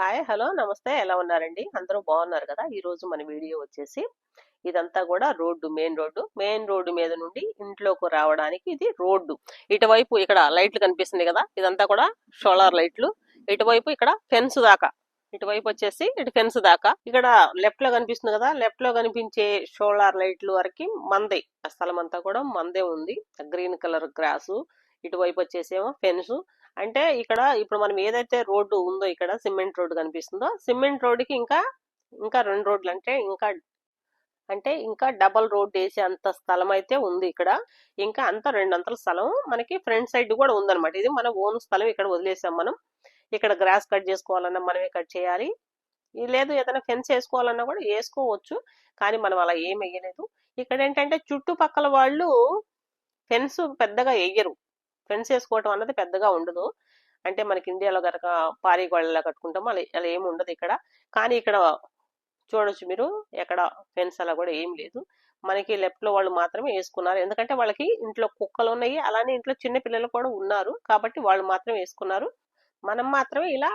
Hi hello నమస్తే. ఎలా ఉన్నారండి? అందరూ బాగున్నారు కదా? ఈ రోజు మన వీడియో వచ్చేసి ఇదంతా కూడా road main road. Main road మీద నుండి ఇంట్లోకి రావడానికి ఇది రోడ్డు. ఇటువైపు ఇక్కడ లైట్లు కనిపిస్తుంది కదా? ఇదంతా కూడా సోలార్ లైట్లు. ఇటువైపు ఇక్కడ ఫెన్స్ దాకా. ఇటువైపు వచ్చేసి ఇటు ఫెన్స్ దాకా. ఇక్కడ లెఫ్ట్లో కనిపిస్తుంది కదా? లెఫ్ట్లో కనిపించే సోలార్ లైట్లు వరకు మందే. ఆ స్థలం అంతా కూడా మందే ఉంది. Green colour grass. ఇటువైపు వచ్చేసేమో ఫెన్స్. అంటే ఇక్కడ ఇప్పుడు మనం ఏదైతే రోడ్డు ఉందో ఇక్కడ సిమెంట్ రోడ్డు కనిపిస్తుందో సిమెంట్ రోడ్డుకి ఇంకా ఇంకా రెండు రోడ్లు అంటే ఇంకా అంటే ఇంకా డబల్ రోడ్ వేసే అంత స్థలం అయితే ఉంది ఇక్కడ. ఇంకా అంత రెండంతల స్థలం మనకి ఫ్రంట్ సైడ్ కూడా ఉందన్నమాట. ఇది మన ఓన్ స్థలం ఇక్కడ వదిలేసాం మనం. ఇక్కడ గ్రాస్ కట్ చేసుకోవాలన్నా మనమే కట్ చేయాలి. లేదు ఏదైనా ఫెన్స్ వేసుకోవాలన్నా కూడా వేసుకోవచ్చు కానీ మనం అలా ఏం వేయలేదు. ఇక్కడ ఏంటంటే చుట్టుపక్కల వాళ్ళు ఫెన్స్ పెద్దగా వేయరు. ఫెన్స్ వేసుకోవటం అన్నది పెద్దగా ఉండదు. అంటే మనకి ఇండియాలో కనుక పారీ గోడలా కట్టుకుంటామో అలా అలా ఏమి ఉండదు ఇక్కడ. కానీ ఇక్కడ చూడొచ్చు మీరు ఎక్కడ ఫెన్స్ అలా కూడా ఏం లేదు. మనకి లెఫ్ట్లో వాళ్ళు మాత్రమే వేసుకున్నారు. ఎందుకంటే వాళ్ళకి ఇంట్లో కుక్కలు ఉన్నాయి. అలానే ఇంట్లో చిన్న పిల్లలు కూడా ఉన్నారు. కాబట్టి వాళ్ళు మాత్రమే వేసుకున్నారు. మనం మాత్రమే ఇలా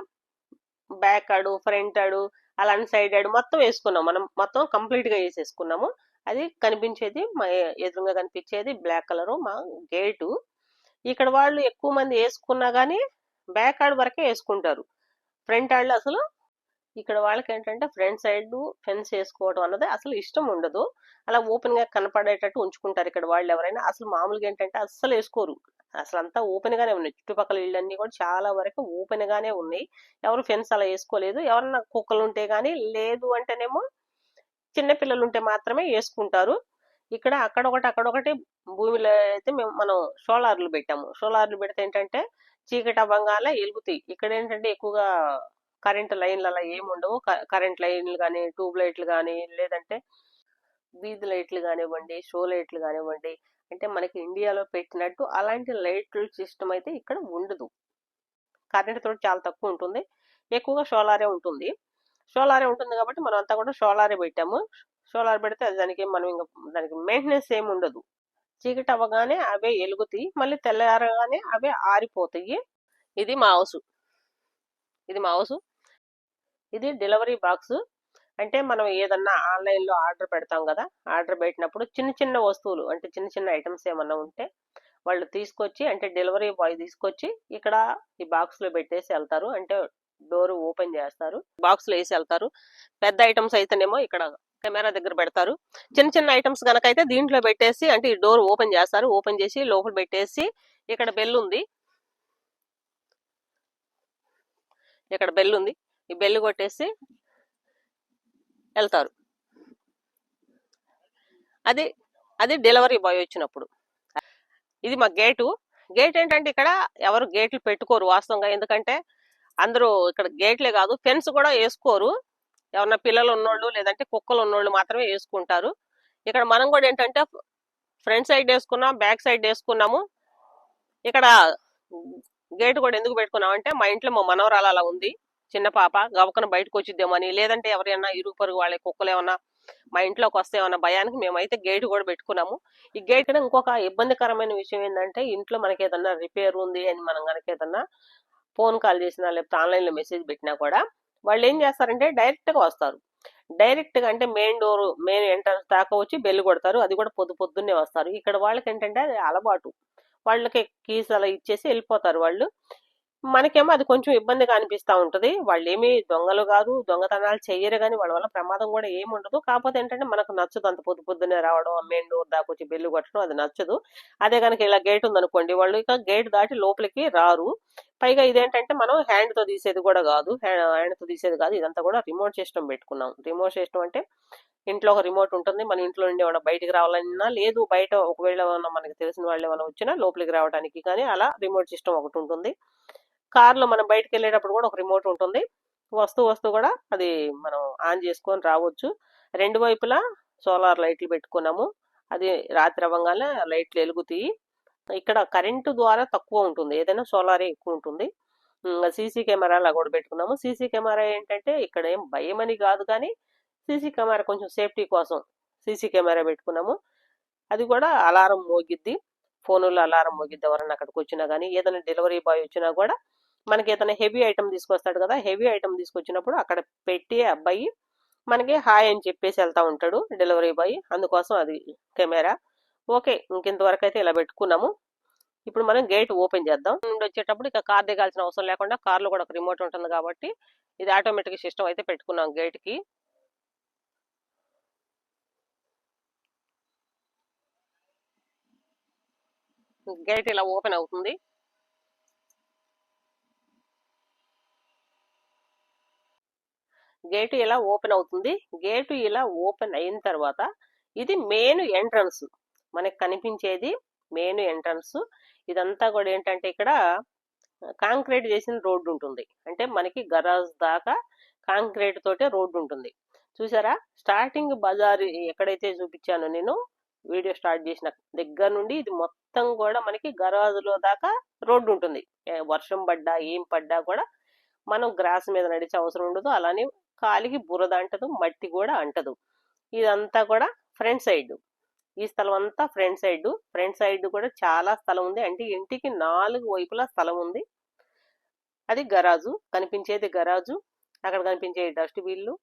బ్యాక్ ఆడు ఫ్రంట్ ఆడు అలా సైడ్ ఆడు మొత్తం వేసుకున్నాం. మనం మొత్తం కంప్లీట్గా వేసేసుకున్నాము. అది కనిపించేది మా ఎదురుగా కనిపించేది బ్లాక్ కలర్ మా గేటు. ఇక్కడ వాళ్ళు ఎక్కువ మంది వేసుకున్నా కానీ బ్యాక్ ఆడ్ వరకే వేసుకుంటారు. ఫ్రంట్ ఆళ్ళు అసలు ఇక్కడ వాళ్ళకి ఏంటంటే ఫ్రంట్ సైడ్ ఫెన్స్ వేసుకోవడం అన్నది అసలు ఇష్టం ఉండదు. అలా ఓపెన్గా కనపడేటట్టు ఉంచుకుంటారు ఇక్కడ వాళ్ళు ఎవరైనా. అసలు మామూలుగా ఏంటంటే అస్సలు వేసుకోరు. అసలు అంతా ఓపెన్ గానే ఉన్నాయి. చుట్టుపక్కల ఇళ్ళన్నీ కూడా చాలా వరకు ఓపెన్ గానే ఉన్నాయి. ఎవరు ఫెన్స్ అలా వేసుకోలేదు. ఎవరన్నా కుక్కలు ఉంటే గానీ లేదు అంటేనేమో చిన్న పిల్లలు ఉంటే మాత్రమే వేసుకుంటారు. ఇక్కడ అక్కడ ఒకటి అక్కడ ఒకటి భూమిలో అయితే మేము మనం సోలార్లు పెట్టాము. సోలార్లు పెడితే ఏంటంటే చీకటి బంగాల వెలుగుతాయి. ఇక్కడ ఏంటంటే ఎక్కువగా కరెంట్ లైన్లు అలా ఏమి ఉండవు. కరెంట్ లైన్లు కానీ ట్యూబ్ లైట్లు కానీ లేదంటే వీధి లైట్లు కానివ్వండి షో లైట్లు కానివ్వండి అంటే మనకి ఇండియాలో పెట్టినట్టు అలాంటి లైట్ల సిస్టమ్ అయితే ఇక్కడ ఉండదు. కరెంట్ తోటి చాలా తక్కువ ఉంటుంది. ఎక్కువగా సోలారే ఉంటుంది. సోలారే ఉంటుంది కాబట్టి మనం అంతా కూడా సోలారే పెట్టాము. సోలార్ పెడితే అది దానికి మనం ఇంకా దానికి మెయింటెనెన్స్ ఏమి ఉండదు. చీకటి అవ్వగానే అవే ఎలుగుతాయి మళ్ళీ తెల్లారగానే అవే ఆరిపోతాయి. ఇది మా హౌస్. ఇది మా హౌస్. ఇది డెలివరీ బాక్స్. అంటే మనం ఏదన్నా ఆన్లైన్లో ఆర్డర్ పెడతాం కదా ఆర్డర్ పెట్టినప్పుడు చిన్న చిన్న వస్తువులు అంటే చిన్న చిన్న ఐటమ్స్ ఏమన్నా ఉంటే వాళ్ళు తీసుకొచ్చి అంటే డెలివరీ బాయ్ తీసుకొచ్చి ఇక్కడ ఈ బాక్స్లో పెట్టేసి వెళ్తారు. అంటే డోర్ ఓపెన్ చేస్తారు. బాక్స్లో వేసి వెళ్తారు. పెద్ద ఐటమ్స్ అయితేనేమో ఇక్కడ కెమెరా దగ్గర పెడతారు. చిన్న చిన్న ఐటమ్స్ గనక అయితే దీంట్లో పెట్టేసి అంటే ఈ డోర్ ఓపెన్ చేస్తారు. ఓపెన్ చేసి లోపల పెట్టేసి ఇక్కడ బెల్ ఉంది. ఇక్కడ బెల్ ఉంది. ఈ బెల్ కొట్టేసి వెళ్తారు. అది అది డెలివరీ బాయ్ వచ్చినప్పుడు. ఇది మా గేటు. గేట్ ఏంటంటే ఇక్కడ ఎవరు గేట్లు పెట్టుకోరు వాస్తవంగా. ఎందుకంటే అందరూ ఇక్కడ గేట్లే కాదు. ఫెన్స్ కూడా వేసుకోరు. ఎవరన్నా పిల్లలు ఉన్నోళ్ళు లేదంటే కుక్కలు ఉన్నోళ్ళు మాత్రమే వేసుకుంటారు. ఇక్కడ మనం కూడా ఏంటంటే ఫ్రంట్ సైడ్ వేసుకున్నాం బ్యాక్ సైడ్ వేసుకున్నాము. ఇక్కడ గేట్ కూడా ఎందుకు పెట్టుకున్నాం అంటే మా ఇంట్లో మా మనవరాలు అలా ఉంది. చిన్న పాప గవకన బయటకు వచ్చిద్దామని లేదంటే ఎవరైనా ఇరుగు పరుగు వాళ్ళ కుక్కలు ఏమన్నా మా ఇంట్లోకి వస్తే ఏమన్నా భయానికి మేమైతే గేట్ కూడా పెట్టుకున్నాము. ఈ గేట్ ఇంకొక ఇబ్బందికరమైన విషయం ఏంటంటే ఇంట్లో మనకి ఏదన్నా రిపేర్ ఉంది అని మనం కనుక ఏదన్నా ఫోన్ కాల్ చేసినా లేకపోతే ఆన్లైన్లో మెసేజ్ పెట్టినా కూడా వాళ్ళు ఏం చేస్తారంటే డైరెక్ట్గా వస్తారు. డైరెక్ట్గా అంటే మెయిన్ డోర్ మెయిన్ ఎంట్రన్స్ దాకా వచ్చి బెల్ కొడతారు. అది కూడా పొద్దు పొద్దున్నే వస్తారు. ఇక్కడ వాళ్ళకి ఏంటంటే అది అలవాటు. వాళ్ళకి కీస్ అలా ఇచ్చేసి వెళ్ళిపోతారు వాళ్ళు. మనకేమో అది కొంచెం ఇబ్బందిగా అనిపిస్తా ఉంటది. వాళ్ళు ఏమి దొంగలు కాదు దొంగతనాలు చెయ్యరు కానీ వాళ్ళ వల్ల ప్రమాదం కూడా ఏమి ఉండదు. కాకపోతే ఏంటంటే మనకు నచ్చదు అంత పొద్దు పొద్దునే రావడం మెయిన్ డోర్ దాకా వచ్చి బెల్లు కొట్టడం అది నచ్చదు. అదే కనుక ఇలా గేట్ ఉందనుకోండి వాళ్ళు ఇక గేట్ దాటి లోపలికి రారు. పైగా ఇదేంటంటే మనం హ్యాండ్తో తీసేది కూడా కాదు. హ్యాండ్తో తీసేది కాదు. ఇదంతా కూడా రిమోట్ సిస్టమ్ పెట్టుకున్నాం. రిమోట్ సిస్టమ్ అంటే ఇంట్లో ఒక రిమోట్ ఉంటుంది. మన ఇంట్లో నుండి ఏమైనా బయటికి రావాలన్నా లేదు బయట ఒకవేళ మనకి తెలిసిన వాళ్ళు ఏమైనా వచ్చినా లోపలికి రావడానికి కానీ అలా రిమోట్ సిస్టమ్ ఒకటి ఉంటుంది. కార్లో మనం బయటకు వెళ్ళేటప్పుడు కూడా ఒక రిమోట్ ఉంటుంది. వస్తూ వస్తూ కూడా అది మనం ఆన్ చేసుకొని రావచ్చు. రెండు వైపులా సోలార్ లైట్లు పెట్టుకున్నాము. అది రాత్రి అవ్వగానే లైట్లు వెలుగుతాయి. ఇక్కడ కరెంటు ద్వారా తక్కువ ఉంటుంది. ఏదైనా సోలారే ఎక్కువ ఉంటుంది. సీసీ కెమెరా కూడా పెట్టుకున్నాము. సీసీ కెమెరా ఏంటంటే ఇక్కడ ఏం భయం అని కాదు కానీ సీసీ కెమెరా కొంచెం సేఫ్టీ కోసం సీసీ కెమెరా పెట్టుకున్నాము. అది కూడా అలారం మోగిద్ది. ఫోనులో అలారం మోగిద్ది ఎవరన్నా అక్కడికి వచ్చినా కానీ ఏదైనా డెలివరీ బాయ్ వచ్చినా కూడా మనకి ఏదైనా హెవీ ఐటమ్ తీసుకొస్తాడు కదా హెవీ ఐటమ్ తీసుకొచ్చినప్పుడు అక్కడ పెట్టి అబ్బాయి మనకి హాయ్ అని చెప్పేసి వెళ్తా ఉంటాడు డెలివరీ బాయ్. అందుకోసం అది కెమెరా. ఓకే ఇంకెంతవరకు అయితే ఇలా పెట్టుకున్నాము. ఇప్పుడు మనం గేట్ ఓపెన్ చేద్దాం. నుండి వచ్చేటప్పుడు ఇక కార్ దిగాల్సిన అవసరం లేకుండా కార్లో కూడా ఒక రిమోట్ ఉంటుంది కాబట్టి ఇది ఆటోమేటిక్ సిస్టమ్ అయితే పెట్టుకున్నాం గేట్కి. గేట్ ఇలా ఓపెన్ అవుతుంది. గేటు ఇలా ఓపెన్ అవుతుంది. గేటు ఇలా ఓపెన్ అయిన తర్వాత ఇది మెయిన్ ఎంట్రన్స్. మనకి కనిపించేది మెయిన్ ఎంట్రన్స్. ఇదంతా కూడా ఏంటంటే ఇక్కడ కాంక్రీట్ చేసిన రోడ్డు ఉంటుంది. అంటే మనకి గరాజ్ దాకా కాంక్రీట్ తోటే రోడ్డు ఉంటుంది. చూసారా? స్టార్టింగ్ బజార్ ఎక్కడైతే చూపించానో నేను వీడియో స్టార్ట్ చేసిన దగ్గర నుండి ఇది మొత్తం కూడా మనకి గరాజులో దాకా రోడ్డు ఉంటుంది. వర్షం పడ్డా ఏం పడ్డా కూడా మనం గ్రాస్ మీద నడిచే అవసరం ఉండదు. అలానే కాలికి బురద అంటదు మట్టి కూడా అంటదు. ఇదంతా కూడా ఫ్రంట్ సైడ్. ఈ స్థలం అంతా ఫ్రంట్ సైడ్. ఫ్రంట్ సైడ్ కూడా చాలా స్థలం ఉంది. అంటే ఇంటికి నాలుగు వైపులా స్థలం ఉంది. అది గరాజు. కనిపించేది గరాజు. అక్కడ కనిపించే డస్ట్ బిల్లు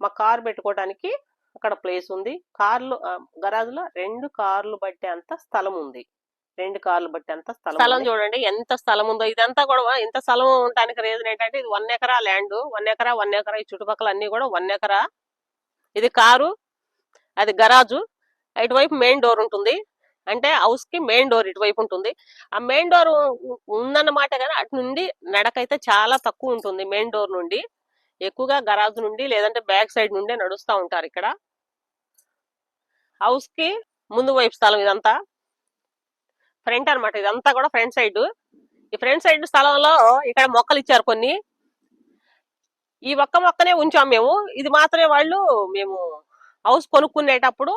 మా కార్ పెట్టుకోవడానికి అక్కడ ప్లేస్ ఉంది. కార్లు గరాజులో రెండు కార్లు బట్టే అంత స్థలం ఉంది. రెండు కార్లు బట్టి అంత స్థలం స్థలం చూడండి ఎంత స్థలం ఉందో. ఇదంతా కూడా ఇంత స్థలం ఉండడానికి రీజన్ ఏంటంటే ఇది వన్ ఎకరా ల్యాండ్ వన్ ఎకరా వన్ ఎకరా. ఈ చుట్టుపక్కల అన్ని కూడా వన్ ఎకరా. ఇది కారు అది గరాజు. ఇటువైపు మెయిన్ డోర్ ఉంటుంది. అంటే హౌస్కి మెయిన్ డోర్ ఇటువైపు ఉంటుంది. ఆ మెయిన్ డోర్ ఉందన్నమాట కానీ అటు నుండి నడకైతే చాలా తక్కువ ఉంటుంది మెయిన్ డోర్ నుండి. ఎక్కువగా గరాజ్ నుండి లేదంటే బ్యాక్ సైడ్ నుండి నడుస్తూ ఉంటారు ఇక్కడ. హౌస్కి ముందు వైపు స్థలం ఇదంతా. ఫ్రంట్ అన్నమాట. ఇదంతా కూడా ఫ్రంట్ సైడ్ ఈ ఫ్రంట్ సైడ్ స్థలంలో ఇక్కడ మొక్కలు ఇచ్చారు కొన్ని. ఈ ఒక్క మొక్కనే ఉంచాం మేము. ఇది మాత్రమే వాళ్ళు మేము హౌస్ కొనుక్కునేటప్పుడు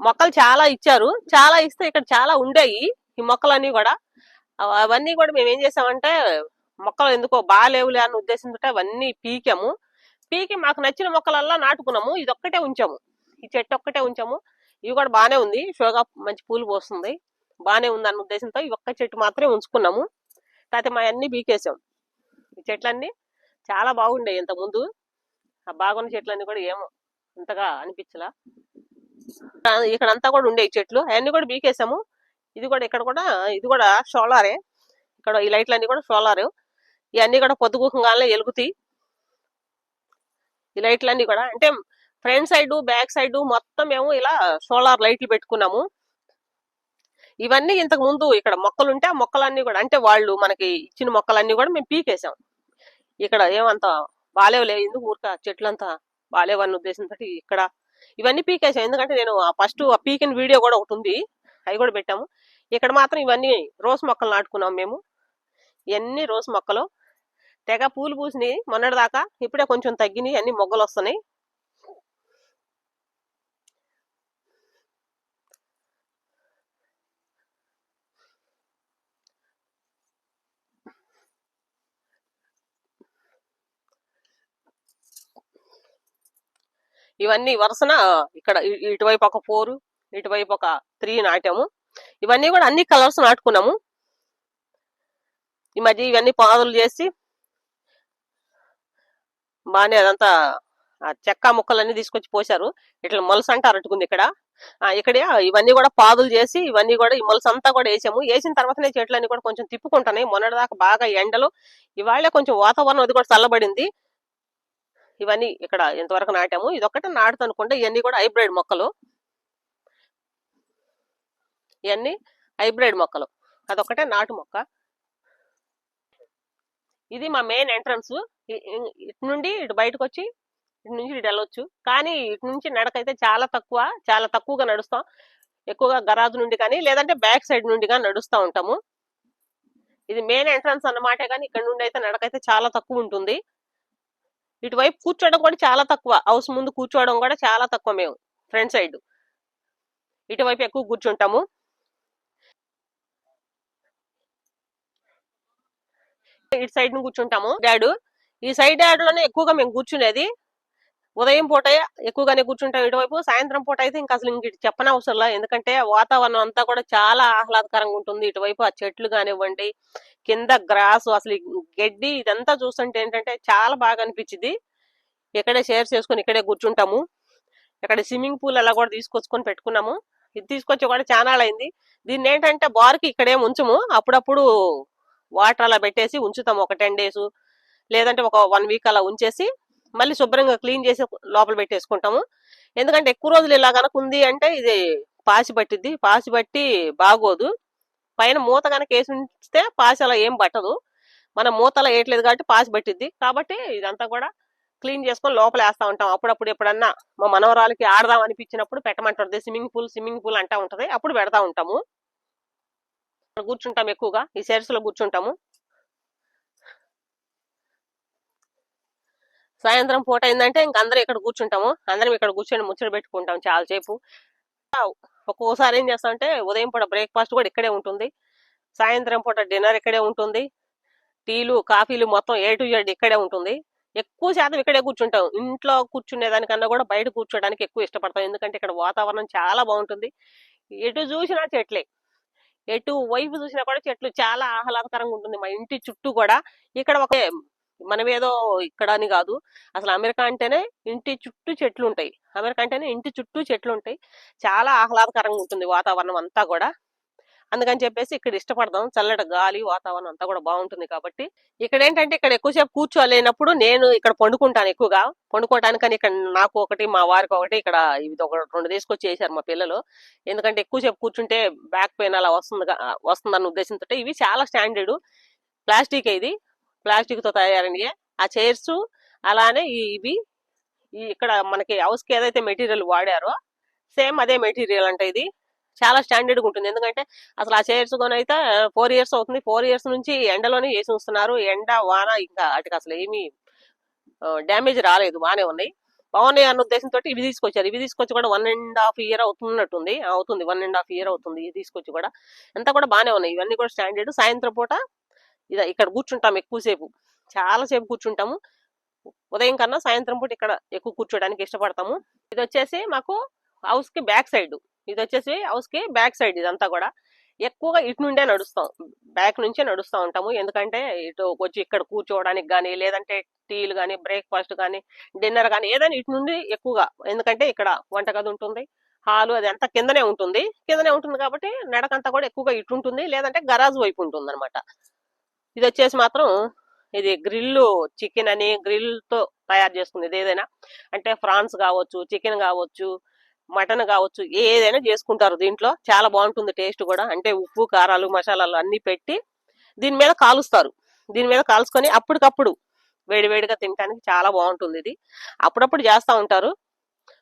మొక్కలు చాలా ఇచ్చారు. చాలా ఇస్తే ఇక్కడ చాలా ఉండేవి ఈ మొక్కలన్నీ కూడా. అవన్నీ కూడా మేము ఏం చేసామంటే మొక్కలు ఎందుకో బాగాలేవులే అన్న ఉద్దేశంతో అవన్నీ పీకాము. పీకి మాకు నచ్చిన మొక్కలల్లా నాటుకున్నాము. ఇది ఒక్కటే ఉంచాము. ఈ చెట్టు ఒక్కటే ఉంచాము. ఇవి కూడా బాగానే ఉంది. షోగా మంచి పూలు పోస్తుంది. బాగానే ఉంది అన్న ఉద్దేశంతో ఈ ఒక్క చెట్టు మాత్రమే ఉంచుకున్నాము. కాకపోతే మా అన్ని పీకేసాం. ఈ చెట్లన్నీ చాలా బాగుండే ఇంత ముందు. ఆ బాగున్న చెట్లన్నీ కూడా ఏమో అంతగా అనిపించలా. ఇక్కడ అంతా కూడా ఉండే చెట్లు. అవన్నీ కూడా బీకేసాము ఇది కూడా ఇక్కడ కూడా ఇది కూడా సోలారే. ఇక్కడ ఈ లైట్లు అన్ని కూడా సోలార్. ఇవన్నీ కూడా పొద్దుగుకంగానే ఎలుగుతాయి ఈ లైట్లన్నీ కూడా. అంటే ఫ్రంట్ సైడ్ బ్యాక్ సైడ్ మొత్తం మేము ఇలా సోలార్ లైట్లు పెట్టుకున్నాము. ఇవన్నీ ఇంతకు ముందు ఇక్కడ మొక్కలు ఉంటే ఆ మొక్కలన్నీ కూడా అంటే వాళ్ళు మనకి ఇచ్చిన మొక్కలన్నీ కూడా మేము పీకేసాం. ఇక్కడ ఏమంత బాలేవులే ఎందుకు ఊరిక చెట్లంతా బాలేవన్న ఉద్దేశంతో ఇక్కడ ఇవన్నీ పీకేసాం ఎందుకంటే నేను ఫస్ట్ ఆ పీకిన వీడియో కూడా ఒకటి ఉంది. అవి కూడా పెట్టాము. ఇక్కడ మాత్రం ఇవన్నీ రోస్ మొక్కలు నాటుకున్నాం మేము. ఇవన్నీ రోస్ మొక్కలు. తెగ పూలు పూసినాయి. మొన్నటి దాకా ఇప్పుడే కొంచెం తగ్గినాయి. అన్ని మొగ్గలు వస్తున్నాయి ఇవన్నీ వరుసన ఇక్కడ ఇటువైపు ఒక ఫోర్ ఇటువైపు ఒక త్రీ నాటాము. ఇవన్నీ కూడా అన్ని కలర్స్ నాటుకున్నాము. ఈ మధ్య ఇవన్నీ పాదులు చేసి బాగానే అదంతా ఆ చెక్క ముక్కలన్నీ తీసుకొచ్చి పోశారు. ఇట్లా మొలస అంటే అరటుకుంది ఇక్కడ. ఇక్కడ ఇవన్నీ కూడా పాదులు చేసి ఇవన్నీ కూడా ఈ మొలస అంతా కూడా వేసాము. వేసిన తర్వాతనే చెట్లన్నీ కూడా కొంచెం తిప్పుకుంటున్నాయి. మొన్నటిదాకా బాగా ఎండలు. ఇవాళ కొంచెం వాతావరణం అది కూడా చల్లబడింది. ఇవన్నీ ఇక్కడ ఇంతవరకు నాటాము ఇది ఒక్కటే ఇవన్నీ కూడా హైబ్రిడ్ మొక్కలు. ఇవన్నీ హైబ్రిడ్ మొక్కలు. అదొక్కటే నాటు మొక్క. ఇది మా మెయిన్ ఎంట్రన్స్. ఇటు నుండి ఇటు బయటకు వచ్చి ఇటు నుంచి ఇటు వెళ్ళొచ్చు. కానీ ఇటు నుంచి నడకైతే చాలా తక్కువ చాలా తక్కువగా నడుస్తాం. ఎక్కువగా గరాజు నుండి కానీ లేదంటే బ్యాక్ సైడ్ నుండి కానీ నడుస్తూ ఉంటాము. ఇది మెయిన్ ఎంట్రన్స్ అన్నమాట కానీ ఇక్కడ నుండి అయితే నడకైతే చాలా తక్కువ ఉంటుంది. ఇటువైపు కూర్చోవడం కూడా చాలా తక్కువ. హౌస్ ముందు కూర్చోవడం కూడా చాలా తక్కువ మేము ఫ్రంట్ సైడ్. ఇటువైపు ఎక్కువ కూర్చుంటాము. ఇటు సైడ్ను కూర్చుంటాము. డాడు ఈ సైడ్ డాడ్లోనే ఎక్కువగా మేము కూర్చునేది. ఉదయం పూట ఎక్కువగానే కూర్చుంటాం ఇటువైపు సాయంత్రం పూట అయితే ఇంకా అసలు ఇంక చెప్పని చెప్పనవసరం ఎందుకంటే వాతావరణం అంతా కూడా చాలా ఆహ్లాదకరంగా ఉంటుంది. ఇటువైపు ఆ చెట్లు కానివ్వండి కింద గ్రాస్ అసలు గడ్డి ఇదంతా చూస్తుంటే ఏంటంటే చాలా బాగా అనిపించింది. ఇక్కడే షేర్ చేసుకొని ఇక్కడే కూర్చుంటాము. ఇక్కడ స్విమ్మింగ్ పూల్ అలా కూడా తీసుకొచ్చుకొని పెట్టుకున్నాము. ఇది తీసుకొచ్చి కూడా చాలా అయింది. దీన్ని ఏంటంటే బార్కి ఇక్కడే ఉంచము. అప్పుడప్పుడు వాటర్ అలా పెట్టేసి ఉంచుతాము. ఒక టెన్ డేస్ లేదంటే ఒక వన్ వీక్ అలా ఉంచేసి మళ్ళీ శుభ్రంగా క్లీన్ చేసి లోపల పెట్టేసుకుంటాము. ఎందుకంటే ఎక్కువ రోజులు ఇలా కనుక ఉంది అంటే ఇది పాసి పట్టిద్ది పాసి పట్టి బాగోదు. పైన మూత కనుక వేసి ఉంచితే పాసి అలా ఏం పట్టదు. మనం మూతలా వేయట్లేదు కాబట్టి పాసి పట్టిద్ది. కాబట్టి ఇదంతా కూడా క్లీన్ చేసుకొని లోపల వేస్తా ఉంటాం. అప్పుడప్పుడు ఎప్పుడన్నా మా మనవరాలకి ఆడదాం అనిపించినప్పుడు పెట్టమంటుంది స్విమ్మింగ్ పూల్ స్విమ్మింగ్ పూల్ అంటూ ఉంటుంది. అప్పుడు పెడతా ఉంటాము. కూర్చుంటాం ఎక్కువగా. ఈ సెర్స్లో కూర్చుంటాము. సాయంత్రం పూట అయిందంటే ఇంక అందరం ఇక్కడ కూర్చుంటాము. అందరం ఇక్కడ కూర్చొని ముచ్చట పెట్టుకుంటాం చాలా సేపు ఒక్కోసారి ఏం చేస్తామంటే ఉదయం పూట బ్రేక్ఫాస్ట్ కూడా ఇక్కడే ఉంటుంది. సాయంత్రం పూట డిన్నర్ ఇక్కడే ఉంటుంది. టీలు కాఫీలు మొత్తం ఏ టు జెడ్ ఇక్కడే ఉంటుంది. ఎక్కువ శాతం ఇక్కడే కూర్చుంటాం ఇంట్లో కూర్చునే దానికన్నా కూడా బయట కూర్చోడానికి ఎక్కువ ఇష్టపడతాం ఎందుకంటే ఇక్కడ వాతావరణం చాలా బాగుంటుంది. ఎటు చూసినా చెట్లే. ఎటు వైపు చూసినా కూడా చెట్లు చాలా ఆహ్లాదకరంగా ఉంటుంది మా ఇంటి చుట్టూ కూడా. ఇక్కడ ఒక మనం ఏదో ఇక్కడ అని కాదు. అసలు అమెరికా అంటేనే ఇంటి చుట్టూ చెట్లు ఉంటాయి. అమెరికా అంటేనే ఇంటి చుట్టూ చెట్లు ఉంటాయి. చాలా ఆహ్లాదకరంగా ఉంటుంది వాతావరణం అంతా కూడా. అందుకని చెప్పేసి ఇక్కడ ఇష్టపడదాం చల్లటి గాలి వాతావరణం అంతా కూడా బాగుంటుంది కాబట్టి. ఇక్కడ ఏంటంటే ఇక్కడ ఎక్కువసేపు కూర్చోలేనప్పుడు నేను ఇక్కడ పండుకుంటాను ఎక్కువగా. పండుకోవటానికని ఇక్కడ నాకు ఒకటి మా వారికి ఒకటి ఇక్కడ ఇది ఒక రెండు తీసుకొచ్చి వేసారు మా పిల్లలు. ఎందుకంటే ఎక్కువసేపు కూర్చుంటే బ్యాక్ పెయిన్ అలా వస్తుంది వస్తుందన్న ఉద్దేశంతో ఇవి చాలా స్టాండర్డ్ ప్లాస్టిక్ ఇది. ప్లాస్టిక్తో తయారైనవి ఆ చైర్స్ అలానే ఇవి ఇక్కడ మనకి హౌస్కి ఏదైతే మెటీరియల్ వాడారో సేమ్ అదే మెటీరియల్ అంటే ఇది. చాలా స్టాండర్డ్గా ఉంటుంది. ఎందుకంటే అసలు ఆ చైర్స్ కొని అయితే ఫోర్ ఇయర్స్ అవుతుంది. ఫోర్ ఇయర్స్ నుంచి ఎండలోనే వేసి ఉంచుతున్నారు. ఎండ వాన ఇంకా వాటికి అసలు ఏమీ డ్యామేజ్ రాలేదు. బాగానే ఉన్నాయి. బాగున్నాయి అన్న ఉద్దేశంతో ఇవి తీసుకొచ్చారు. ఇవి తీసుకొచ్చి కూడా వన్ అండ్ హాఫ్ ఇయర్ అవుతున్నట్టుంది. అవుతుంది. వన్ అండ్ హాఫ్ ఇయర్ అవుతుంది. ఇవి తీసుకొచ్చి కూడా. అంతా కూడా బాగానే ఉన్నాయి. ఇవన్నీ కూడా స్టాండర్డ్. సాయంత్రం పూట ఇద ఇక్కడ కూర్చుంటాం ఎక్కువసేపు చాలా సేపు కూర్చుంటాము. ఉదయం కన్నా సాయంత్రం పూట ఇక్కడ ఎక్కువ కూర్చోడానికి ఇష్టపడతాము. ఇది వచ్చేసి మాకు హౌస్కి బ్యాక్ సైడ్ ఇది వచ్చేసి హౌస్కి బ్యాక్ సైడ్ ఇదంతా కూడా. ఎక్కువగా ఇటు నుండే నడుస్తాం. బ్యాక్ నుంచే నడుస్తూ ఉంటాము. ఎందుకంటే ఇటు వచ్చి ఇక్కడ కూర్చోవడానికి కానీ లేదంటే టీలు కానీ బ్రేక్ఫాస్ట్ కానీ డిన్నర్ కానీ ఏదైనా ఇటు నుండి ఎక్కువగా. ఎందుకంటే ఇక్కడ వంటగది ఉంటుంది. హాలు అది అంతా కిందనే ఉంటుంది. కిందనే ఉంటుంది కాబట్టి నడకంతా కూడా ఎక్కువగా ఇటు ఉంటుంది. లేదంటే గరాజ్ వైపు ఉంటుంది అనమాట ఇది వచ్చేసి మాత్రం ఇది గ్రిల్ చికెన్ అని గ్రిల్తో తయారు చేసుకునేది ఏదైనా అంటే ఫ్రాన్స్ కావచ్చు చికెన్ కావచ్చు మటన్ కావచ్చు ఏదైనా చేసుకుంటారు దీంట్లో. చాలా బాగుంటుంది టేస్ట్ కూడా. అంటే ఉప్పు కారాలు మసాలాలు అన్ని పెట్టి దీని మీద కాలుస్తారు. దీని మీద కాల్చుకొని అప్పటికప్పుడు వేడివేడిగా తినడానికి చాలా బాగుంటుంది ఇది. అప్పుడప్పుడు చేస్తూ ఉంటారు.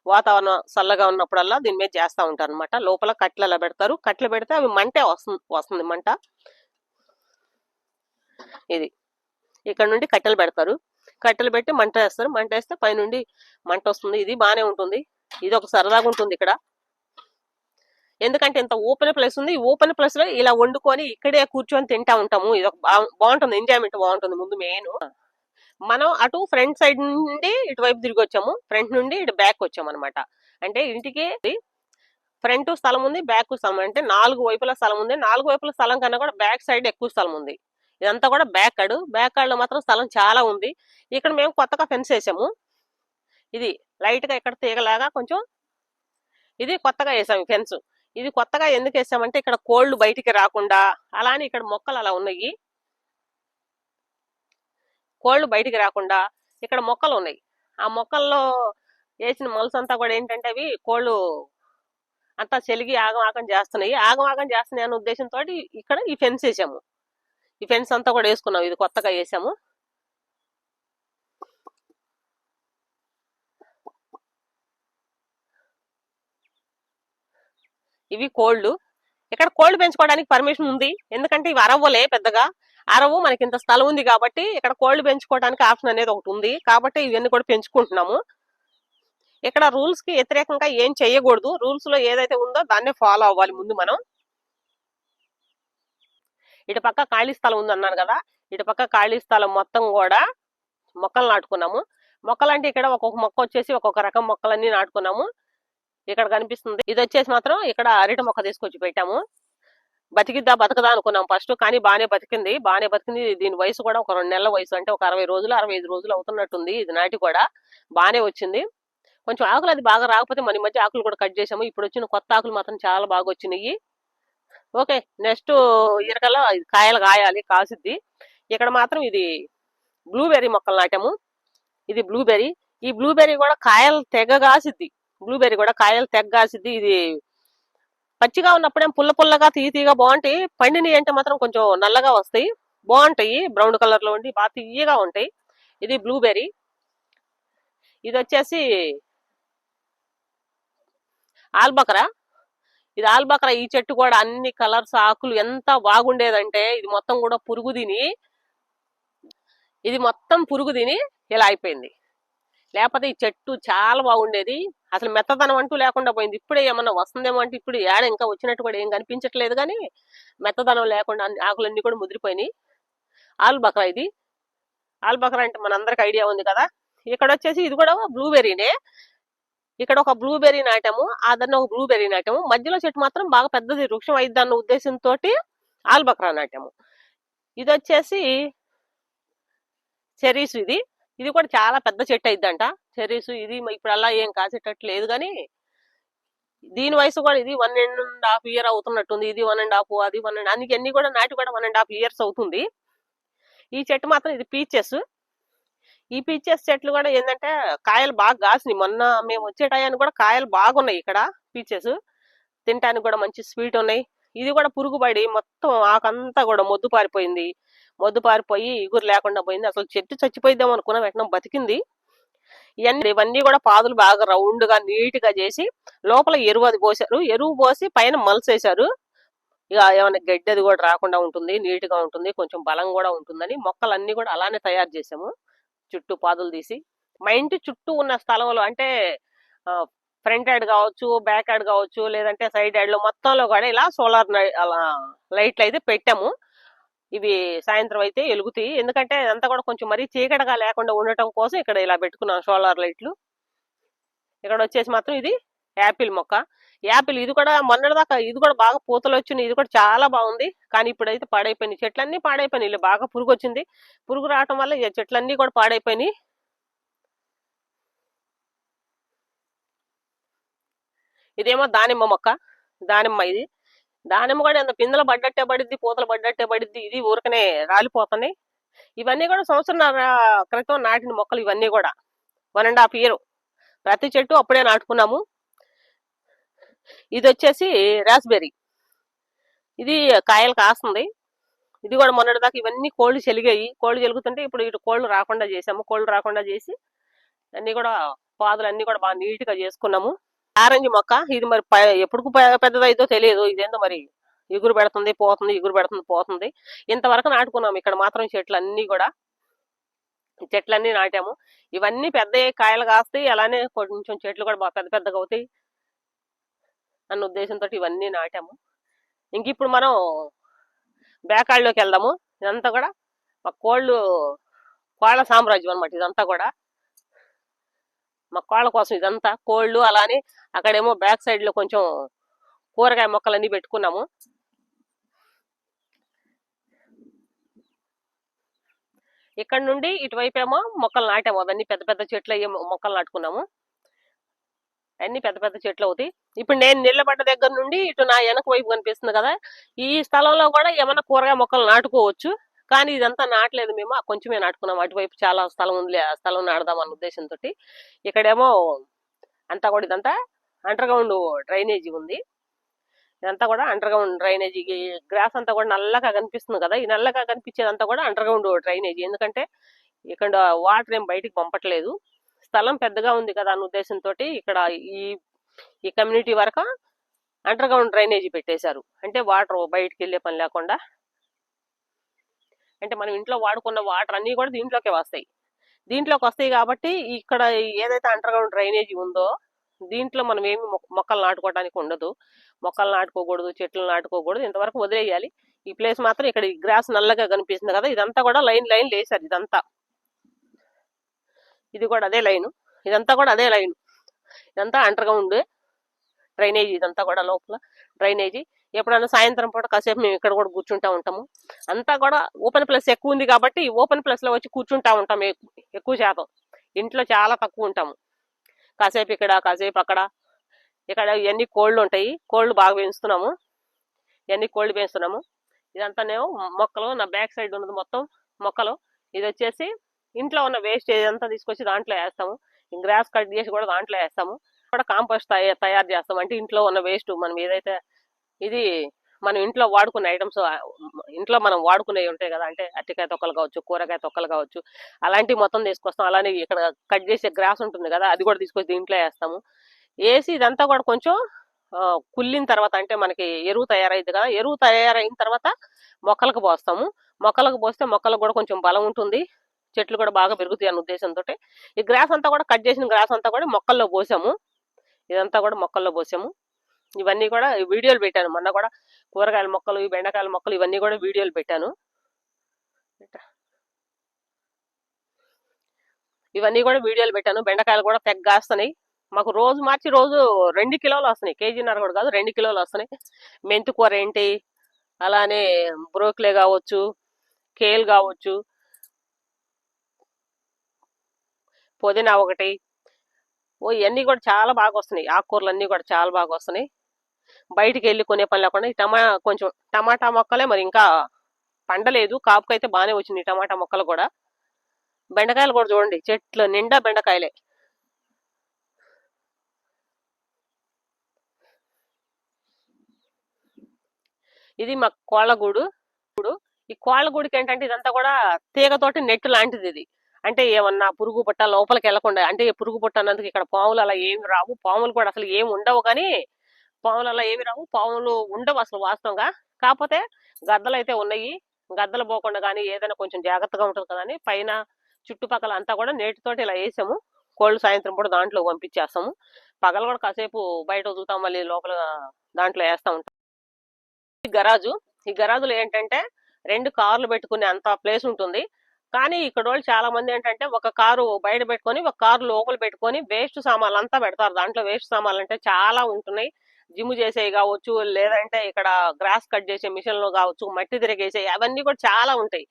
వాతావరణం చల్లగా ఉన్నప్పుడల్లా దీని మీద చేస్తూ ఉంటారు అనమాట లోపల కట్టెలు పెడతారు. కట్టెలు పెడితే అవి మంటే వస్తుంది వస్తుంది మంట. ఇది. ఇక్కడ నుండి కట్టెలు పెడతారు. కట్టెలు పెట్టి మంట వేస్తారు. మంట వేస్తే పైనుండి మంట వస్తుంది. ఇది బాగానే ఉంటుంది. ఇది ఒక సరదాగా ఉంటుంది ఇక్కడ. ఎందుకంటే ఇంత ఓపెన్ ప్లేస్ ఉంది. ఓపెన్ ప్లేస్లో ఇలా వండుకొని ఇక్కడే కూర్చొని తింటా ఉంటాము. ఇది ఒక బాగుంటుంది. ఎంజాయ్మెంట్ బాగుంటుంది ముందు మెయిన్. మనం అటు ఫ్రంట్ సైడ్ నుండి ఇటువైపు తిరిగి వచ్చాము. ఫ్రంట్ నుండి ఇటు బ్యాక్ వచ్చాము అనమాట అంటే ఇంటికి ఫ్రంట్ స్థలం ఉంది బ్యాక్ స్థలం అంటే నాలుగు వైపుల స్థలం ఉంది. నాలుగు వైపుల స్థలం కన్నా కూడా బ్యాక్ సైడ్ ఎక్కువ స్థలం ఉంది. ఇదంతా కూడా బ్యాక్ కాడు బ్యాక్ కాడ్ మాత్రం స్థలం చాలా ఉంది. ఇక్కడ మేము కొత్తగా ఫెన్స్ వేసాము. ఇది లైట్గా ఇక్కడ తీగలాగా కొంచెం ఇది కొత్తగా వేసాము ఫెన్స్. ఇది కొత్తగా ఎందుకు వేసామంటే ఇక్కడ కోళ్ళు బయటికి రాకుండా అలానే ఇక్కడ మొక్కలు అలా ఉన్నాయి. కోళ్ళు బయటికి రాకుండా ఇక్కడ మొక్కలు ఉన్నాయి. ఆ మొక్కల్లో వేసిన మొలస అంతా కూడా ఏంటంటే అవి కోళ్ళు అంతా చెలిగి ఆగం ఆగం చేస్తున్నాయి. ఆగం ఆగం చేస్తున్నాయి అనే ఉద్దేశంతో ఇక్కడ ఈ ఫెన్స్ వేసాము. ఈ ఫెన్స్ అంతా కూడా వేసుకున్నాం. ఇది కొత్తగా వేసాము. ఇవి కోళ్ళు. ఇక్కడ కోళ్ళు పెంచుకోవడానికి పర్మిషన్ ఉంది. ఎందుకంటే ఇవి అరవ్వలే పెద్దగా. అరవు మనకి ఇంత స్థలం ఉంది కాబట్టి ఇక్కడ కోళ్ళు పెంచుకోవడానికి ఆప్షన్ అనేది ఒకటి ఉంది. కాబట్టి ఇవన్నీ కూడా పెంచుకుంటున్నాము. ఇక్కడ రూల్స్కి వ్యతిరేకంగా ఏం చేయకూడదు. రూల్స్లో ఏదైతే ఉందో దాన్నే ఫాలో అవ్వాలి ముందు మనం. ఇటు పక్క ఖాళీ స్థలం ఉంది అన్నాను కదా ఇటు పక్క ఖాళీ స్థలం మొత్తం కూడా మొక్కలు నాటుకున్నాము. మొక్కలు అంటే ఇక్కడ ఒక్కొక్క మొక్క వచ్చేసి ఒక్కొక్క రకం మొక్కలన్నీ నాటుకున్నాము. ఇక్కడ కనిపిస్తుంది. ఇది వచ్చేసి మాత్రం ఇక్కడ అరటి మొక్క తీసుకొచ్చి పెట్టాము. బతికిద్దా బతకదా అనుకున్నాం ఫస్ట్ కానీ బాగానే బతికింది. బాగానే బతికింది. దీని వయసు కూడా ఒక రెండు నెలల వయసు అంటే ఒక అరవై రోజులు అరవై ఐదు రోజులు అవుతున్నట్టుంది ఇది నాటి కూడా. బాగానే వచ్చింది. కొంచెం ఆకులు అది బాగా రాకపోతే మన మధ్య ఆకులు కూడా కట్ చేసాము ఇప్పుడు వచ్చిన కొత్త ఆకులు మాత్రం చాలా బాగా వచ్చినాయి. ఓకే నెక్స్ట్ ఇరకల్లో ఇది కాయలు కాయాలి కాసిద్ది. ఇక్కడ మాత్రం ఇది బ్లూబెర్రీ మొక్కలు నాటాము. ఇది బ్లూబెర్రీ. ఈ బ్లూబెర్రీ కూడా కాయలు తెగ కాసిద్ది. బ్లూబెర్రీ కూడా కాయలు తెగ కాసిద్ది. ఇది పచ్చిగా ఉన్నప్పుడేం పుల్ల పుల్లగా తీయ తీయగా బాగుంటాయి. పండిని అంటే మాత్రం కొంచెం నల్లగా వస్తాయి. బాగుంటాయి. బ్రౌన్ కలర్లో ఉండి బాగా తీయగా ఉంటాయి. ఇది బ్లూబెర్రీ. ఇది వచ్చేసి ఆల్బకరా. ఇది ఆల్బకరా ఈ చెట్టు కూడా అన్ని కలర్స్ ఆకులు ఎంత బాగుండేదంటే ఇది మొత్తం కూడా పురుగు తిని ఇది మొత్తం పురుగు తిని ఇలా అయిపోయింది. లేకపోతే ఈ చెట్టు చాలా బాగుండేది. అసలు మెత్తదనం అంటూ లేకుండా పోయింది. ఇప్పుడే ఏమన్నా వస్తుందేమో అంటే ఇప్పుడు ఏడ ఇంకా వచ్చినట్టు కూడా ఏం కనిపించట్లేదు కానీ మెత్తదనం లేకుండా అన్ని ఆకులన్నీ కూడా ముదిరిపోయినాయి. ఆల్ ఇది. ఆల్ అంటే మనందరికి ఐడియా ఉంది కదా. ఇక్కడ వచ్చేసి ఇది కూడా బ్లూబెర్రీనే. ఇక్కడ ఒక బ్లూబెర్రీ నాటాము అదన్న ఒక బ్లూబెర్రీ నాటాము. మధ్యలో చెట్టు మాత్రం బాగా పెద్దది వృక్షం అయింది అన్న ఉద్దేశంతో ఆల్ బకరా నాటాము. ఇది వచ్చేసి చెరీసు ఇది. ఇది కూడా చాలా పెద్ద చెట్టు అయిద్దంట. చెరీసు ఇది ఇప్పుడు అలా ఏం కాసేటట్టు లేదు కానీ దీని వయసు కూడా ఇది వన్ అండ్ హాఫ్ ఇయర్ అవుతున్నట్టుంది. ఇది వన్ అండ్ హాఫ్ అది వన్ అండ్ అందుకే అన్ని కూడా నాటి కూడా వన్ అండ్ హాఫ్ ఇయర్స్ అవుతుంది. ఈ చెట్టు మాత్రం ఇది పీచెస్. ఈ పీచెస్ చెట్లు కూడా ఏంటంటే కాయలు బాగా కాసినాయి మొన్న మేము వచ్చే టయానికి కూడా కాయలు బాగున్నాయి ఇక్కడ పీచెస్ తినటానికి కూడా మంచి స్వీట్ ఉన్నాయి. ఇది కూడా పురుగు పడి మొత్తం ఆకంతా కూడా మొద్దు పారిపోయింది. మొద్దు పారిపోయి ఇగురు లేకుండా పోయింది. అసలు చెట్టు చచ్చిపోయిద్దాం అనుకున్నా వెంటనే బతికింది. ఇవన్నీ ఇవన్నీ కూడా పాదులు బాగా రౌండ్గా నీట్గా చేసి లోపల ఎరువు అది పోసారు. ఎరువు పోసి పైన మలసేశారు ఇక ఏమైనా గడ్డి అది కూడా రాకుండా ఉంటుంది నీట్గా ఉంటుంది కొంచెం బలం కూడా ఉంటుందని మొక్కలన్నీ కూడా అలానే తయారు చేసాము. చుట్టూ పాదులు తీసి మా ఇంటి చుట్టూ ఉన్న స్థలంలో అంటే ఫ్రంట్ యాడ్ కావచ్చు బ్యాక్ యాడ్ కావచ్చు లేదంటే సైడ్ యాడ్లో మొత్తంలో కూడా ఇలా సోలార్ అలా లైట్లు అయితే పెట్టాము. ఇవి సాయంత్రం అయితే వెలుగుతాయి. ఎందుకంటే అంతా కూడా కొంచెం మరీ చీకటిగా లేకుండా ఉండటం కోసం ఇక్కడ ఇలా పెట్టుకున్నాం సోలార్ లైట్లు. ఇక్కడ వచ్చేసి మాత్రం ఇది యాపిల్ మొక్క. యాపిల్ ఇది కూడా మొన్నటిదాకా ఇది కూడా బాగా పూతలు వచ్చింది ఇది కూడా చాలా బాగుంది. కానీ ఇప్పుడైతే పాడైపోయినాయి. చెట్లన్నీ పాడైపోయినాయి. ఇలా బాగా పురుగు వచ్చింది పురుగు రావటం వల్ల చెట్లన్నీ కూడా పాడైపోయినాయి. ఇదేమో దానిమ్మ మొక్క. దానిమ్మ ఇది. దానిమ్మ కూడా ఎంత పిందెలు పడ్డట్టే పడిద్ది పూతలు పడ్డట్టే పడిద్ది. ఇది ఊరికనే రాలిపోతున్నాయి. ఇవన్నీ కూడా సంవత్సరం క్రితం నాటిన మొక్కలు ఇవన్నీ కూడా. One and half year. ప్రతి చెట్టు అప్పుడే నాటుకున్నాము. ఇది వచ్చేసి రాస్బెర్రీ. ఇది కాయలు కాస్తుంది. ఇది కూడా మొన్నటిదాకా ఇవన్నీ కోళ్ళు చెలిగాయి. కోళ్ళు చెలుగుతుంటే ఇప్పుడు ఇటు కోళ్ళు రాకుండా చేసాము కోళ్ళు రాకుండా చేసి అన్ని కూడా పాదులు అన్ని కూడా బాగా నీట్గా చేసుకున్నాము. ఆరెంజ్ మొక్క ఇది మరి ఎప్పుడు పెద్దదైతో తెలియదు. ఇదేందో మరి ఎగురు పెడుతుంది పోతుంది ఎగురు పెడుతుంది పోతుంది. ఇంతవరకు నాటుకున్నాము. ఇక్కడ మాత్రం చెట్లు అన్ని కూడా. చెట్లన్నీ నాటాము. ఇవన్నీ పెద్ద కాయలు కాస్తాయి. అలానే కొంచెం చెట్లు కూడా బాగా పెద్ద పెద్దగా అవుతాయి. అన్న ఉద్దేశంతో ఇవన్నీ నాటాము. ఇంక ఇప్పుడు మనం బేకాళ్ళలోకి వెళ్దాము. ఇదంతా కూడా మా కోళ్ళు కోళ్ళ సామ్రాజ్యం అన్నమాట ఇదంతా కూడా. మా కోళ్ళ కోసం ఇదంతా కోళ్ళు అలానే అక్కడేమో బ్యాక్ సైడ్లో కొంచెం కూరగాయ మొక్కలన్నీ పెట్టుకున్నాము. ఇక్కడ నుండి ఇటువైపు ఏమో మొక్కలు నాటాము. అవన్నీ పెద్ద పెద్ద చెట్లు మొక్కలు నాటుకున్నాము. అన్ని పెద్ద పెద్ద చెట్లు అవుతాయి. ఇప్పుడు నేను నిలబడ్డ దగ్గర నుండి ఇటు నా వెనక వైపు కనిపిస్తుంది కదా ఈ స్థలంలో కూడా ఏమైనా కూరగాయ మొక్కలు నాటుకోవచ్చు. కానీ ఇదంతా నాటలేదు మేము కొంచెమే నాటుకున్నాం. అటువైపు చాలా స్థలం ఉంది ఆ స్థలం నాడదాం అన్న ఉద్దేశంతో ఇక్కడేమో అంతా కూడా ఇదంతా అండర్ గ్రౌండ్ డ్రైనేజీ ఉంది. ఇదంతా కూడా అండర్ గ్రౌండ్ డ్రైనేజీ గ్రాస్ అంతా కూడా నల్లగా కనిపిస్తుంది కదా ఈ నల్లగా కనిపించేదంతా కూడా అండర్ గ్రౌండ్ డ్రైనేజీ. ఎందుకంటే ఇక్కడ వాటర్ ఏం బయటికి పంపట్లేదు. స్థలం పెద్దగా ఉంది కదా అన్న ఉద్దేశంతో ఇక్కడ ఈ ఈ కమ్యూనిటీ వరకు అండర్ గ్రౌండ్ డ్రైనేజీ పెట్టేశారు. అంటే వాటర్ బయటికి వెళ్ళే పని లేకుండా. అంటే మనం ఇంట్లో వాడుకున్న వాటర్ అన్ని కూడా దీంట్లోకే వస్తాయి. దీంట్లోకి వస్తాయి కాబట్టి ఇక్కడ ఏదైతే అండర్ గ్రౌండ్ డ్రైనేజీ ఉందో దీంట్లో మనం ఏమి మొక్కలు నాటుకోవడానికి ఉండదు. మొక్కలు నాటుకోకూడదు చెట్లు నాటుకోకూడదు ఇంతవరకు వదిలేయాలి. ఈ ప్లేస్ మాత్రం ఇక్కడ గ్రాస్ నల్లగా కనిపిస్తుంది కదా ఇదంతా కూడా లైన్ లైన్ లేసారు ఇదంతా. ఇది కూడా అదే లైను. ఇదంతా కూడా అదే లైన్. ఇదంతా అంటర్గా ఉండే డ్రైనేజీ ఇదంతా కూడా లోపల డ్రైనేజీ. ఎప్పుడైనా సాయంత్రం పూట కాసేపు మేము ఇక్కడ కూడా కూర్చుంటా ఉంటాము. అంతా కూడా ఓపెన్ ప్లేస్ ఎక్కువ ఉంది కాబట్టి ఈ ఓపెన్ ప్లస్లో వచ్చి కూర్చుంటా ఉంటాం ఎక్కువ శాతం. ఇంట్లో చాలా తక్కువ ఉంటాము. కాసేపు ఇక్కడ కాసేపు అక్కడ. ఇక్కడ ఇవన్నీ కోళ్ళు ఉంటాయి. కోళ్ళు బాగా పెంచుతున్నాము. ఇవన్నీ కోళ్ళు పెంచుతున్నాము. ఇదంతానేమో మొక్కలు నా బ్యాక్ సైడ్ ఉన్నది మొత్తం మొక్కలు. ఇది వచ్చేసి ఇంట్లో ఉన్న వేస్టేజ్ అంతా తీసుకొచ్చి దాంట్లో వేస్తాము. గ్రాస్ కట్ చేసి కూడా దాంట్లో వేస్తాము. కూడా కాంపోస్ట్ తయారు చేస్తాం. అంటే ఇంట్లో ఉన్న వేస్ట్ మనం ఏదైతే ఇది మనం ఇంట్లో వాడుకునే ఐటమ్స్ ఇంట్లో మనం వాడుకునేవి ఉంటాయి కదా. అంటే అట్టికాయ తొక్కలు కావచ్చు కూరగాయ తొక్కలు కావచ్చు అలాంటివి మొత్తం తీసుకొస్తాం. అలానే ఇక్కడ కట్ చేసే గ్రాస్ ఉంటుంది కదా అది కూడా తీసుకొచ్చి దీంట్లో వేస్తాము. వేసి ఇదంతా కూడా కొంచెం కుళ్ళిన తర్వాత అంటే మనకి ఎరువు తయారైంది కదా ఎరువు తయారైన తర్వాత మొక్కలకు పోస్తాము. మొక్కలకు పోస్తే మొక్కలకు కూడా కొంచెం బలం ఉంటుంది. చెట్లు కూడా బాగా పెరుగుతాయి అన్న ఉద్దేశంతో ఈ గ్రాస్ అంతా కూడా కట్ చేసిన గ్రాస్ అంతా కూడా మొక్కల్లో పోసాము. ఇదంతా కూడా మొక్కల్లో పోసాము. ఇవన్నీ కూడా వీడియోలు పెట్టాను. మొన్న కూడా కూరగాయల మొక్కలు ఈ బెండకాయల మొక్కలు ఇవన్నీ కూడా వీడియోలు పెట్టాను. ఇవన్నీ కూడా వీడియోలు పెట్టాను. బెండకాయలు కూడా తెగ్గాస్తున్నాయి మాకు రోజు మార్చి రోజు రెండు కిలోలు వస్తున్నాయి. కేజీన్నర కూడా కాదు రెండు కిలోలు వస్తున్నాయి. మెంతి కూర ఏంటి? అలానే బ్రోక్లే కావచ్చు కేల్ కావచ్చు పుదీనా ఒకటి. ఓ ఇవన్నీ కూడా చాలా బాగా వస్తున్నాయి. ఆకుకూరలు అన్నీ కూడా చాలా బాగా వస్తున్నాయి. బయటికి వెళ్ళి కొనే పని లేకుండా ఈ టమా కొంచెం టమాటా మొక్కలే మరి ఇంకా పండలేదు. కాపుకైతే బాగానే వచ్చింది టమాటా మొక్కలు కూడా. బెండకాయలు కూడా చూడండి చెట్లు నిండా బెండకాయలే. ఇది మా కోళ్ళగూడు ఇప్పుడు ఈ కోళ్ళగూడికి ఏంటంటే ఇదంతా కూడా తీగతోటి నెట్ లాంటిది ఇది. అంటే ఏమన్నా పురుగు పుట్ట లోపలికి వెళ్ళకుండా అంటే పురుగు పుట్ట అన్నందుకు ఇక్కడ పాములు అలా ఏమి రావు. పాములు కూడా అసలు ఏమి ఉండవు కానీ పాములు అలా ఏమి రావు. పాములు ఉండవు అసలు వాస్తవంగా. కాకపోతే గద్దలు అయితే ఉన్నాయి. గద్దలు పోకుండా కానీ ఏదైనా కొంచెం జాగ్రత్తగా ఉంటుంది కదా అని పైన చుట్టుపక్కల అంతా కూడా నేటితోటి ఇలా వేసాము. కోళ్ళు సాయంత్రం కూడా దాంట్లో పంపించేస్తాము. పగలు కూడా కాసేపు బయట వదులుతాం మళ్ళీ లోపల దాంట్లో వేస్తా ఉంటాం. ఈ గరాజు ఈ గరాజులో ఏంటంటే రెండు కార్లు పెట్టుకునే అంత ప్లేస్ ఉంటుంది. కానీ ఇక్కడ వాళ్ళు చాలా మంది ఏంటంటే ఒక కారు బయట పెట్టుకొని ఒక కారు లోపల పెట్టుకొని వేస్ట్ సామాన్లు అంతా పెడతారు. దాంట్లో వేస్ట్ సామాన్లు అంటే చాలా ఉంటున్నాయి. జిమ్ చేసేవి కావచ్చు లేదంటే ఇక్కడ గ్రాస్ కట్ చేసే మిషన్లు కావచ్చు మట్టి తిరిగేసే అవన్నీ కూడా చాలా ఉంటాయి.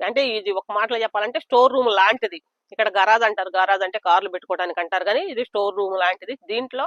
అంటే ఇది ఒక మాటలో చెప్పాలంటే స్టోర్ రూమ్ లాంటిది. ఇక్కడ గరాజ్ అంటారు. గరాజ్ అంటే కార్లు పెట్టుకోవడానికి అంటారు కానీ ఇది స్టోర్ రూమ్ లాంటిది. దీంట్లో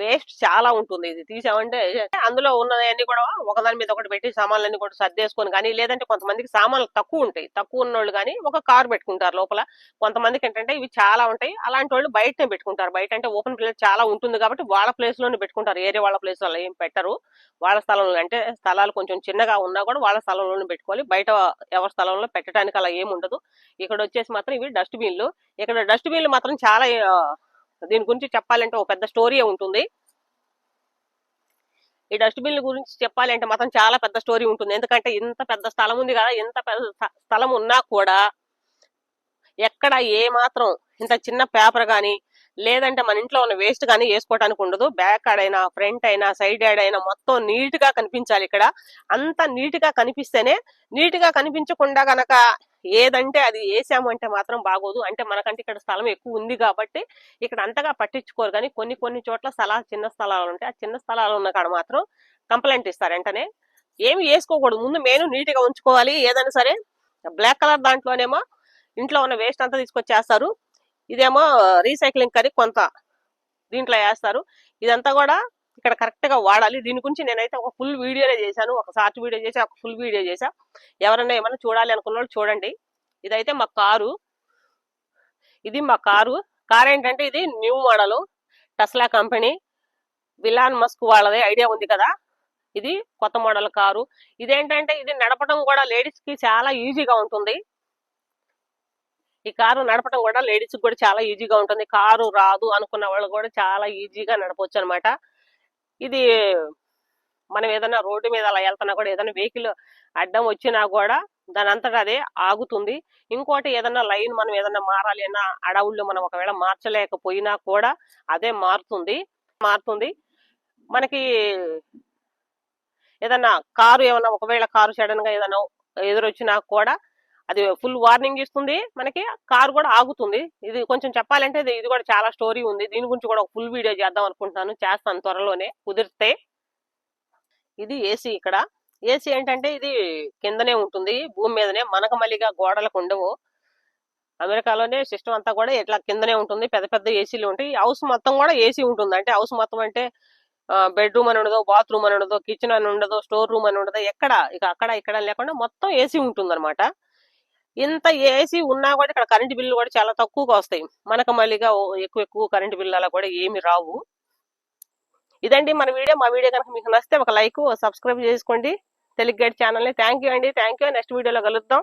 వేస్ట్ చాలా ఉంటుంది. ఇది తీసామంటే అందులో ఉన్నవన్నీ కూడా ఒకదాని మీద ఒకటి పెట్టి సామాన్లన్నీ కూడా సర్దేసుకొని కానీ లేదంటే కొంతమందికి సామాన్లు తక్కువ ఉంటాయి. తక్కువ ఉన్నోళ్ళు కానీ ఒక కార్ పెట్టుకుంటారు లోపల. కొంతమందికి ఏంటంటే ఇవి చాలా ఉంటాయి. అలాంటి వాళ్ళు బయటనే పెట్టుకుంటారు. బయట అంటే ఓపెన్ ప్లేస్ చాలా ఉంటుంది కాబట్టి వాళ్ళ ప్లేస్లోనే పెట్టుకుంటారు. ఏరియా వాళ్ళ ప్లేస్లో ఏం పెట్టరు. వాళ్ళ స్థలంలో అంటే స్థలాలు కొంచెం చిన్నగా ఉన్నా కూడా వాళ్ళ స్థలంలోనే పెట్టుకోవాలి. బయట ఎవరి స్థలంలో పెట్టడానికి అలా ఏమి ఉండదు. ఇక్కడ వచ్చేసి మాత్రం ఇవి డస్ట్బిన్లు ఇక్కడ డస్ట్బిన్లు మాత్రం చాలా దీని గురించి చెప్పాలంటే ఒక పెద్ద స్టోరీ ఉంటుంది. ఈ డస్ట్బిన్ల గురించి చెప్పాలంటే మాత్రం చాలా పెద్ద స్టోరీ ఉంటుంది. ఎందుకంటే ఇంత పెద్ద స్థలం ఉంది కదా ఇంత పెద్ద స్థ- స్థలం ఉన్నా కూడా ఎక్కడ ఏ మాత్రం ఇంత చిన్న పేపర్ కానీ లేదంటే మన ఇంట్లో ఉన్న వేస్ట్ కానీ వేసుకోవడానికి ఉండదు. బ్యాక్ అయినా ఫ్రంట్ అయినా సైడ్ యాడ్ అయినా మొత్తం నీట్గా కనిపించాలి ఇక్కడ. అంత నీట్గా కనిపిస్తేనే నీట్గా కనిపించకుండా గనక ఏదంటే అది వేసాము అంటే మాత్రం బాగోదు. అంటే మనకంటే ఇక్కడ స్థలం ఎక్కువ ఉంది కాబట్టి ఇక్కడ అంతగా పట్టించుకోరు. కానీ కొన్ని కొన్ని చోట్ల స్థలాలు చిన్న స్థలాలు ఉంటాయి. ఆ చిన్న స్థలాలు ఉన్న కాడ మాత్రం కంప్లైంట్ ఇస్తారు వెంటనే. ఏమి వేసుకోకూడదు. ముందు మెయిన్ నీట్గా ఉంచుకోవాలి. ఏదైనా సరే బ్లాక్ కలర్ దాంట్లోనేమో ఇంట్లో ఉన్న వేస్ట్ అంతా తీసుకొచ్చేస్తారు. ఇదేమో రీసైక్లింగ్ కరి కొంత దీంట్లో వేస్తారు. ఇదంతా కూడా ఇక్కడ కరెక్ట్గా వాడాలి. దీని గురించి నేనైతే ఒక ఫుల్ వీడియోనే చేశాను. ఒక షార్ట్ వీడియో చేసి ఒక ఫుల్ వీడియో చేశా. ఎవరైనా ఏమైనా చూడాలి అనుకున్న వాళ్ళు చూడండి. ఇదైతే మా కారు. ఇది మా కారు. కార్ ఏంటంటే ఇది new model. Tesla company. Elon Musk వాళ్ళది ఐడియా ఉంది కదా. ఇది కొత్త మోడల్ కారు. ఇదేంటంటే ఇది నడపడం కూడా లేడీస్కి చాలా ఈజీగా ఉంటుంది. ఈ కారు నడపడం కూడా లేడీస్ కూడా చాలా ఈజీగా ఉంటుంది. కారు రాదు అనుకున్న వాళ్ళు కూడా చాలా ఈజీగా నడపవచ్చు అనమాట ఇది మనం ఏదైనా రోడ్డు మీద అలా వెళ్తున్నా కూడా ఏదైనా వెహికల్ అడ్డం వచ్చినా కూడా దాని అంతటా అదే ఆగుతుంది. ఇంకోటి ఏదైనా లైన్ మనం ఏదైనా మారాలి అన్న అడవుల్లో మనం ఒకవేళ మార్చలేకపోయినా కూడా అదే మారుతుంది. మారుతుంది. మనకి ఏదన్నా కారు ఏమన్నా ఒకవేళ కారు సడన్గా ఏదైనా ఎదురొచ్చినా కూడా అది ఫుల్ వార్నింగ్ ఇస్తుంది. మనకి కార్ కూడా ఆగుతుంది. ఇది కొంచెం చెప్పాలంటే ఇది ఇది కూడా చాలా స్టోరీ ఉంది. దీని గురించి కూడా ఒక ఫుల్ వీడియో చేద్దాం అనుకుంటున్నాను. చేస్తాను త్వరలోనే. కుదిరితే. ఇది ఏసీ ఇక్కడ. ఏసీ ఏంటంటే ఇది కిందనే ఉంటుంది. భూమి మీదనే. మనకు మళ్ళీగా గోడలకు ఉండవు. అమెరికాలోనే సిస్టమ్ అంతా కూడా ఇట్లా కిందనే ఉంటుంది. పెద్ద పెద్ద ఏసీలు ఉంటాయి. హౌస్ మొత్తం కూడా ఏసీ ఉంటుంది. అంటే హౌస్ మొత్తం అంటే బెడ్రూమ్ అని ఉండదు బాత్రూమ్ అని ఉండదు కిచెన్ అని ఉండదు స్టోర్ రూమ్ అని ఉండదు ఎక్కడ? ఇక అక్కడ ఇక్కడ లేకుండా మొత్తం ఏసీ ఉంటుంది అనమాట ఇంత ఏసీ ఉన్నా కూడా ఇక్కడ కరెంట్ బిల్లు కూడా చాలా తక్కువగా వస్తాయి. మనకు మళ్ళీగా ఎక్కువ ఎక్కువ కరెంట్ బిల్లు అలా కూడా ఏమి రావు. ఇదండి మన వీడియో. మా వీడియో కనుక మీకు నచ్చితే ఒక లైక్ సబ్స్క్రైబ్ చేసుకోండి. తెలుగు గైడ్ ఛానల్ని. థ్యాంక్ యూ అండి. థ్యాంక్ యూ నెక్స్ట్ వీడియోలో కలుద్దాం.